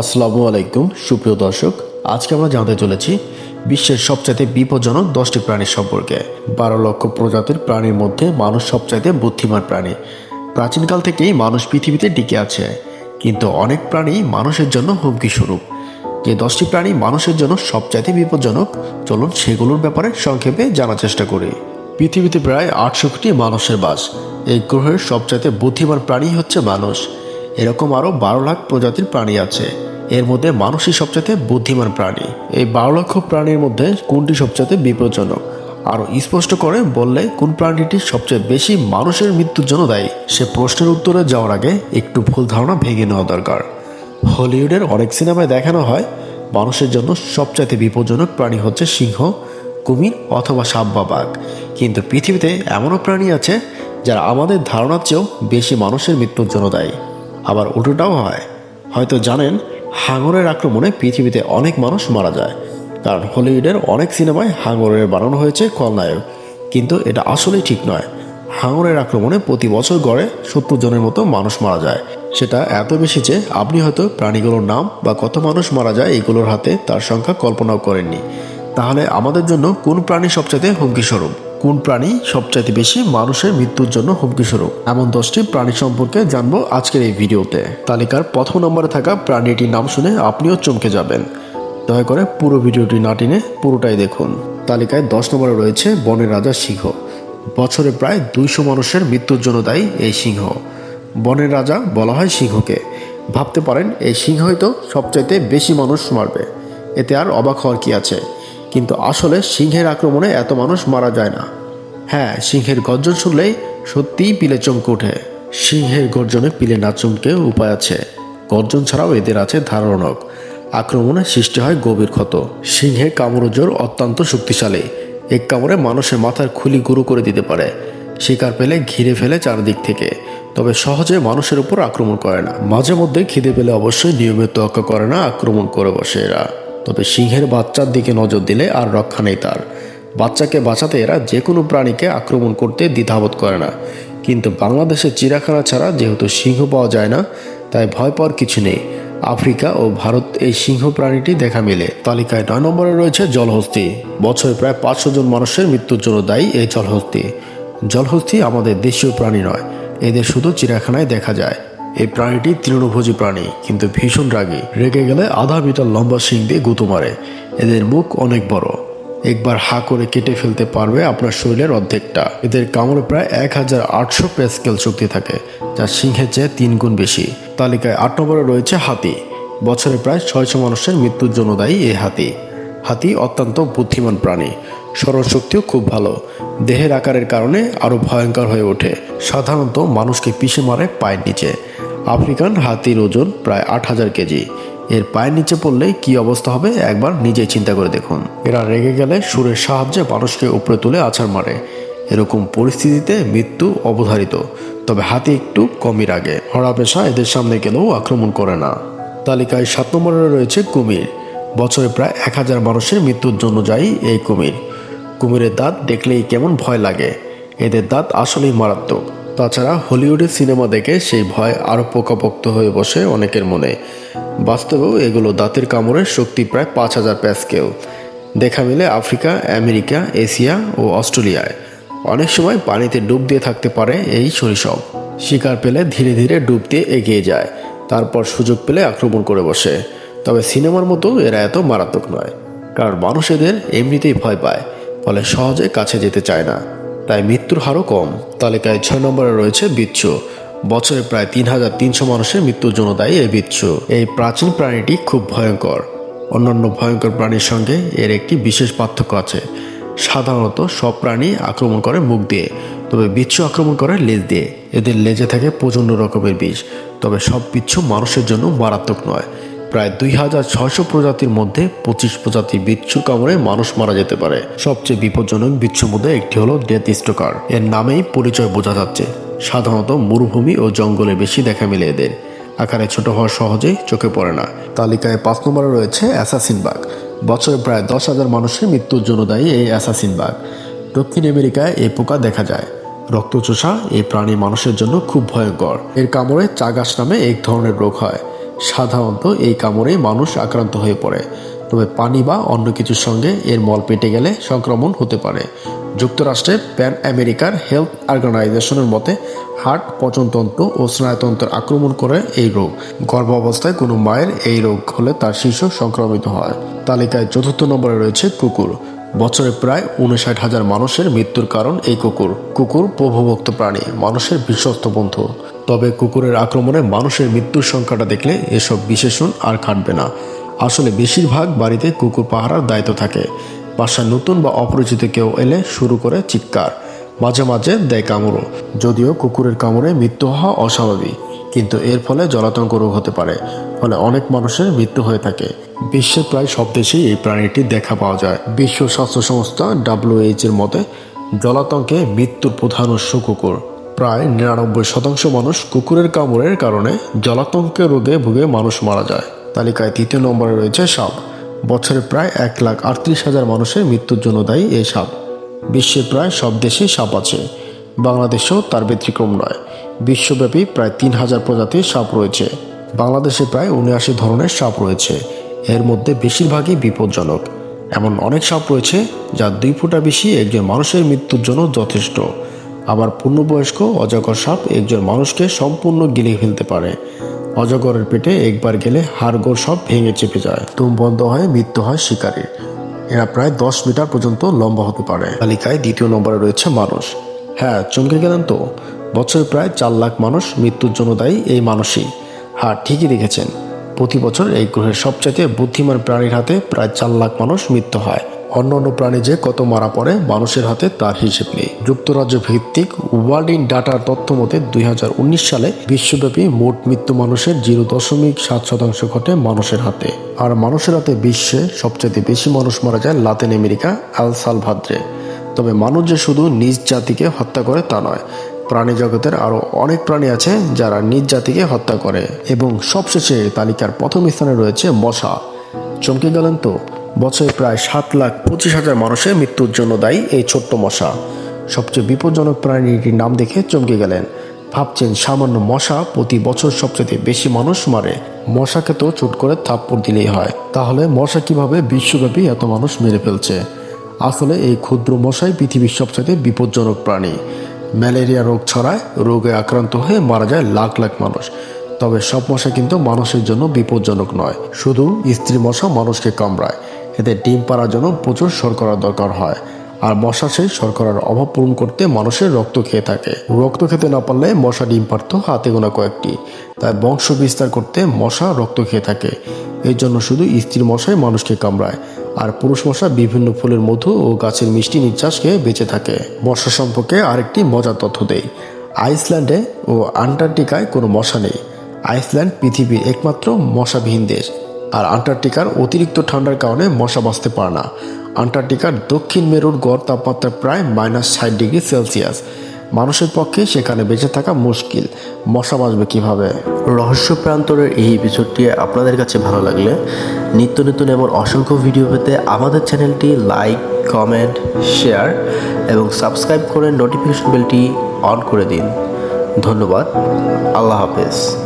আসসালামু আলাইকুম, সুপ্রিয় দর্শক। আজকে আমরা জানতে চলেছি বিশ্বের সবচাইতে বিপজ্জনক দশটি প্রাণী সম্পর্কে। বারো লক্ষ প্রজাতির প্রাণীর মধ্যে মানুষ সবচাইতে বুদ্ধিমান প্রাণী। প্রাচীনকাল থেকেই মানুষ পৃথিবীতে টিকে আছে, কিন্তু অনেক প্রাণী মানুষের জন্য হুমকি স্বরূপ যে দশটি প্রাণী মানুষের জন্য সবচাইতে বিপজ্জনক, চলুন সেগুলোর ব্যাপারে সংক্ষেপে জানার চেষ্টা করি। পৃথিবীতে প্রায় আটশো কোটি মানুষের বাস। এই গ্রহের সবচাইতে বুদ্ধিমান প্রাণী হচ্ছে মানুষ। এরকম আরও বারো লাখ প্রজাতির প্রাণী আছে। এর মধ্যে মানুষই সবচেয়ে বুদ্ধিমান প্রাণী। এই বারো লক্ষ প্রাণীর মধ্যে কোনটি সবচেয়ে বিপজ্জনক? আরও স্পষ্ট করে বললে, কোন প্রাণীটি সবচেয়ে বেশি মানুষের মৃত্যুর জন্য দায়ী? সে প্রশ্নের উত্তরে যাওয়ার আগে একটু ভুল ধারণা ভেঙে নেওয়া দরকার। হলিউডের অনেক সিনেমায় দেখানো হয়, মানুষের জন্য সবচাইতে বিপজ্জনক প্রাণী হচ্ছে সিংহ, কুমির অথবা সাপ বা বাঘ। কিন্তু পৃথিবীতে এমনও প্রাণী আছে, যারা আমাদের ধারণার চেয়েও বেশি মানুষের মৃত্যুর জন্য দায়ী। আবার উল্টোটাও হয়। হয়তো জানেন হাঙরের আক্রমণে পৃথিবীতে অনেক মানুষ মারা যায়। কারণ হলিউডের অনেক সিনেমায় হাঙরের বানানো হয়েছে খলনায়ক। কিন্তু এটা আসলেই ঠিক নয়। হাঙরের আক্রমণে প্রতি বছর গড়ে সত্তর জনের মতো মানুষ মারা যায়। সেটা এত বেশি যে আপনি হয়তো প্রাণীগুলোর নাম বা কত মানুষ মারা যায় এগুলোর হাতে তার সংখ্যা কল্পনাও করেননি। তাহলে আমাদের জন্য কোন প্রাণী সবচেয়ে হুমকি স্বরূপ কোন প্রাণী সবচাইতে বেশি মানুষের মৃত্যুর জন্য হুমকি স্বরূপ? এমন দশটি প্রাণী সম্পর্কে জানব আজকের এই ভিডিওতে। তালিকার প্রথম নম্বরে থাকা প্রাণীটির নাম শুনে আপনিও চমকে যাবেন। দয়া করে পুরো ভিডিওটি না টেনে পুরোটাই দেখুন। তালিকায় দশ নম্বরে রয়েছে বনের রাজা সিংহ। বছরে প্রায় দুইশো মানুষের মৃত্যুর জন্য দায়ী এই সিংহ। বনের রাজা বলা হয় সিংহকে। ভাবতে পারেন, এই সিংহই তো সবচাইতে বেশি মানুষ মারবে। এতে আর অবাক হওয়ার কি আছে? কিন্তু আসলে সিংহের আক্রমণে এত মানুষ মারা যায় না। হ্যাঁ সিংহের গর্জন শুনলেই সত্যিই পিলে চমকে ওঠে। সিংহের গর্জনে পিলে না চমকে উপায় আছে। গর্জন ছাড়াও এদের আছে ধারণক আক্রমণে সৃষ্টি হয় গভীর ক্ষত। সিংহের কামড় জোর অত্যন্ত শক্তিশালী। এক কামড়ে মানুষের মাথার খুলি গুরু করে দিতে পারে। শিকার পেলে ঘিরে ফেলে চারদিক থেকে। তবে সহজে মানুষের উপর আক্রমণ করে না। মাঝে মধ্যে খিদে পেলে অবশ্যই নিয়মিত তোয়াক্কা করে না আক্রমণ করে বসে এরা। তবে সিংহের বাচ্চার দিকে নজর দিলে আর রক্ষা নেই তার। বাচ্চাকে বাঁচাতে এরা যে কোনো প্রাণীকে আক্রমণ করতে দ্বিধাবোধ করে না। কিন্তু বাংলাদেশের চিড়াখানা ছাড়া যেহেতু সিংহ পাওয়া যায় না, তাই ভয় পাওয়ার কিছু নেই। আফ্রিকা ও ভারত এই সিংহ প্রাণীটি দেখা মেলে। তালিকায় নয় নম্বরে রয়েছে জলহস্তি। বছরে প্রায় পাঁচশো জন মানুষের মৃত্যুর জন্য দায়ী এই জলহস্তি। জলহস্তি আমাদের দেশীয় প্রাণী নয়। এদের শুধু চিড়িয়াখানায় দেখা যায়। এই প্রাণীটি তৃণভোজী প্রাণী, কিন্তু ভীষণ রাগী। রেগে গেলে আধা মিটার লম্বা শিং দিয়ে গুঁতো মারে। এদের মুখ অনেক বড়। একবার হা করে কেটে ফেলতে পারবে আপনার শরীরের অর্ধেকটা। এদের কামড়ে প্রায় এক হাজার আটশো প্যাসকেল শক্তি থাকে, যা সিংহের চেয়ে তিন গুণ বেশি। তালিকায় আট নম্বরে রয়েছে হাতি। বছরে প্রায় ছয়শো মানুষের মৃত্যুর জন্য দায়ী এই হাতি। হাতি অত্যন্ত বুদ্ধিমান প্রাণী। স্মরণশক্তিও খুব ভালো। দেহের আকারের কারণে আরও ভয়ঙ্কর হয়ে ওঠে। সাধারণত মানুষকে পিষে মারে পায়ের নিচে। আফ্রিকান হাতির ওজন প্রায় আট হাজার কেজি। এর পায়ের নিচে পড়লে কি অবস্থা হবে একবার নিজেই চিন্তা করে দেখুন। এরা রেগে গেলে সুরের সাহায্যে মানুষকে উপরে তুলে আছাড় মারে। এরকম পরিস্থিতিতে মৃত্যু অবধারিত। তবে হাতি একটু কমই রাগে। হরা পেশা এদের সামনে গেলেও আক্রমণ করে না। তালিকায় সাত নম্বরে রয়েছে কুমির। বছরে প্রায় এক হাজার মানুষের মৃত্যুর জন্য যায় এই কুমির। কুমিরের দাঁত দেখলেই কেমন ভয় লাগে। এদের দাঁত আসলেই মারাত্মক। তাছাড়া হলিউডের সিনেমা দেখে সেই ভয় আরও পোকাপোক্ত হয়ে বসে অনেকের মনে। বাস্তবেও এগুলো দাঁতের কামড়ের শক্তি প্রায় পাঁচ হাজার প্যাসকেল। দেখা মিলে আফ্রিকা, আমেরিকা, এশিয়া ও অস্ট্রেলিয়ায়। অনেক সময় পানিতে ডুব দিয়ে থাকতে পারে এই সরিসব শিকার পেলে ধীরে ধীরে ডুব দিয়ে এগিয়ে যায়। তারপর সুযোগ পেলে আক্রমণ করে বসে। তবে সিনেমার মতো এরা এত মারাত্মক নয়। কারণ মানুষ এদের এমনিতেই ভয় পায়। ফলে সহজে কাছে যেতে চায় না। তাই মৃত্যুর হারও কম। তালিকায় ছয় নম্বরে রয়েছে বিচ্ছু। বছরে প্রায় তিন হাজার তিনশো মানুষের মৃত্যুর জন্য দায়ী এই বিচ্ছু। এই প্রাচীন প্রাণীটি খুব ভয়ঙ্কর। অন্যান্য ভয়ঙ্কর প্রাণীর সঙ্গে এর একটি বিশেষ পার্থক্য আছে। সাধারণত সব প্রাণী আক্রমণ করে মুখ দিয়ে, তবে বিচ্ছু আক্রমণ করে লেজ দিয়ে। এদের লেজে থাকে প্রচণ্ড রকমের বিষ, তবে সব বিচ্ছু মানুষের জন্য মারাত্মক নয়। প্রায় দুই হাজার ছয়শো প্রজাতির মধ্যে পঁচিশ প্রজাতির বিচ্ছুর কামড়ে মানুষ মারা যেতে পারে। সবচেয়ে বিপজ্জনক বিচ্ছুর মধ্যে একটি হলো ডেথ স্টোকার। এর নামেই পরিচয় বোঝা যাচ্ছে। সাধারণত মরুভূমি ও জঙ্গলে বেশি দেখা মেলে এদের। আকারে ছোট হওয়া সহজেই চোখে পড়ে না। তালিকায় পাঁচ নম্বরে রয়েছে অ্যাসাসিন বাঘ। বছরে প্রায় দশ হাজার মানুষের মৃত্যুর জন্য দায়ী এই অ্যাসাসিন বাঘ। দক্ষিণ আমেরিকায় এই পোকা দেখা যায়। রক্তচোষা এই প্রাণী মানুষের জন্য খুব ভয়ঙ্কর। এর কামড়ে চাগাস নামে এক ধরনের রোগ হয়। সাধারণত এই কামড়ে মানুষ আক্রান্ত হয়ে পড়ে। তবে পানি বা অন্য কিছুর সঙ্গে এর মল পেটে গেলে সংক্রমণ হতে পারে। যুক্তরাষ্ট্রের প্যান আমেরিকার হেলথ অর্গানাইজেশনের মতে, হার্ট পচনতন্ত্র ও স্নায়ুতন্ত্রের আক্রমণ করে এই রোগ। গর্ভাবস্থায় কোনো মায়ের এই রোগ হলে তার শিশু সংক্রমিত হয়। তালিকায় চতুর্থ নম্বরে রয়েছে কুকুর। বছরে প্রায় উনষাট হাজার মানুষের মৃত্যুর কারণ এই কুকুর। কুকুর প্রভুভক্ত প্রাণী, মানুষের বিশ্বস্ত বন্ধু। তবে কুকুরের আক্রমণে মানুষের মৃত্যুর সংখ্যাটা দেখলে এসব বিশেষণ আর খাটবে না। আসলে বেশিরভাগ বাড়িতে কুকুর পাহারার দায়িত্ব থাকে। বাসায় নতুন বা অপরিচিত কেউ এলে শুরু করে চিৎকার, মাঝে মাঝে দেয় কামড়ও। যদিও কুকুরের কামড়ে মৃত্যু হওয়া অস্বাভাবিক, কিন্তু এর ফলে জলাতঙ্ক রোগ হতে পারে, ফলে অনেক মানুষের মৃত্যু হয়ে থাকে। বিশ্বের প্রায় সব দেশেই এই প্রাণীটি দেখা পাওয়া যায়। বিশ্ব স্বাস্থ্য সংস্থা ডাব্লিউএইচ এর মতে জলাতঙ্কে মৃত্যুর প্রধান উৎস কুকুর। প্রায় নিরানব্বই শতাংশ মানুষ কুকুরের কামড়ের কারণে জলাতঙ্কের রোগে ভুগে মানুষ মারা যায়। তালিকায় তৃতীয় নম্বরে রয়েছে সাপ। বছরে প্রায় এক লাখ আটত্রিশ হাজার মানুষের মৃত্যুর জন্য দায়ী এই সাপ। বিশ্বে প্রায় সব দেশেই সাপ আছে। বাংলাদেশেও তার ব্যতিক্রম নয়। বিশ্বব্যাপী প্রায় তিন হাজার প্রজাতির সাপ রয়েছে। বাংলাদেশে প্রায় উনআশি ধরনের সাপ রয়েছে। এর মধ্যে বেশিরভাগই বিপজ্জনক। এমন অনেক সাপ রয়েছে যা দুই ফুটা বেশি একজন মানুষের মৃত্যুর জন্য যথেষ্ট। আবার পূর্ণবয়স্ক অজগর সাপ একজন মানুষকে সম্পূর্ণ গিলে ফেলতে পারে। অজগরের পেটে একবার গেলে হাড়গোড় সব ভেঙে চেপে যায়। তুম বন্ধ হয়ে, মৃত্যু হয় শিকারীর। এরা প্রায় দশ মিটার পর্যন্ত লম্বা হতে পারে। তালিকায় দ্বিতীয় নম্বরে রয়েছে মানুষ। হ্যাঁ চমকে গেলেন তো। বছরে প্রায় চার লাখ মানুষ মৃত্যুর জন্য দায়ী এই মানুষই। হ্যাঁ ঠিকই দেখেছেন। প্রতি বছর এই গ্রহের সবচাইতে বুদ্ধিমান প্রাণীর হাতে প্রায় চার লাখ মানুষ মৃত্যু হয়। অন্য অন্য প্রাণী যে কত মারা পড়ে, মানুষের হাতে তার হিসেব নেই। যুক্তরাজ্য ভিত্তিক ওয়ার্ল্ড ইন ডাটার তথ্য মতে দুই সালে বিশ্বব্যাপী মোট মৃত্যু মানুষের জিরো দশমিক সাত শতাংশ ঘটে মানুষের হাতে। আর মানুষের হাতে বিশ্বে সবচেয়ে বেশি মানুষ মারা যায় লাতিন আমেরিকা, আল সালভাদ্রে। তবে মানুষ যে শুধু নিজ জাতিকে হত্যা করে তা নয়, প্রাণী জগতের আরও অনেক প্রাণী আছে যারা নিজ জাতিকে হত্যা করে। এবং সবশেষে তালিকার প্রথম স্থানে রয়েছে মশা। চমকে গেলেন তো বছরে প্রায় সাত লাখ পঁচিশ হাজার মানুষের মৃত্যুর জন্য দায়ী এই ছোট্ট মশা। সবচেয়ে বিপজ্জনক প্রাণীটির নাম দেখে চমকে গেলেন। ভাবছেন সামান্য মশা প্রতি বছর সবচেয়ে বেশি মানুষ মারে। মশাকে তো চুট করে থাপ্পড় দিলেই হয়। তাহলে মশা কীভাবে বিশ্বব্যাপী এত মানুষ মেরে ফেলছে? আসলে এই ক্ষুদ্র মশাই পৃথিবীর সবচেয়ে বিপজ্জনক প্রাণী। ম্যালেরিয়া রোগ ছড়ায়, রোগে আক্রান্ত হয়ে মারা যায় লাখ লাখ মানুষ। তবে সব মশা কিন্তু মানুষের জন্য বিপজ্জনক নয়। শুধু স্ত্রী মশা মানুষকে কামড়ায়। এতে ডিম পাড়ার জন্য প্রচুর শর্করা দরকার হয়। আর মশা সেই শর্করার অভাব পূরণ করতে মানুষের রক্ত খেয়ে থাকে। রক্ত খেতে না পারলে মশা ডিম পারত হাতে গোনা কয়েকটি। তাই বংশ বিস্তার করতে মশা রক্ত খেয়ে থাকে। এর জন্য শুধু স্ত্রীর মশাই মানুষকে কামড়ায়। আর পুরুষ মশা বিভিন্ন ফুলের মধু ও গাছের মিষ্টি নিঃশ্বাস খেয়ে বেঁচে থাকে। মশা সম্পর্কে আরেকটি মজার তথ্য দেই। আইসল্যান্ডে ও আন্টার্কটিকায় কোনো মশা নেই। আইসল্যান্ড পৃথিবীর একমাত্র মশাবিহীন দেশ। আর আন্টার্কটিকার অতিরিক্ত ঠান্ডার কারণে মশা বাঁচতে পারে না। আন্টার্কটিকার দক্ষিণ মেরুর গড় তাপমাত্রা প্রায় মাইনাস ষাট ডিগ্রি সেলসিয়াস। মানুষের পক্ষে সেখানে বেঁচে থাকা মুশকিল। মশা বাঁচবে কীভাবে? রহস্য প্রান্তরের এই এপিসোডটি আপনাদের কাছে ভালো লাগলে নিত্য নতুন এমন অসংখ্য ভিডিও পেতে আমাদের চ্যানেলটি লাইক কমেন্ট শেয়ার এবং সাবস্ক্রাইব করে নোটিফিকেশন বেলটি অন করে দিন। ধন্যবাদ। আল্লাহ হাফেজ।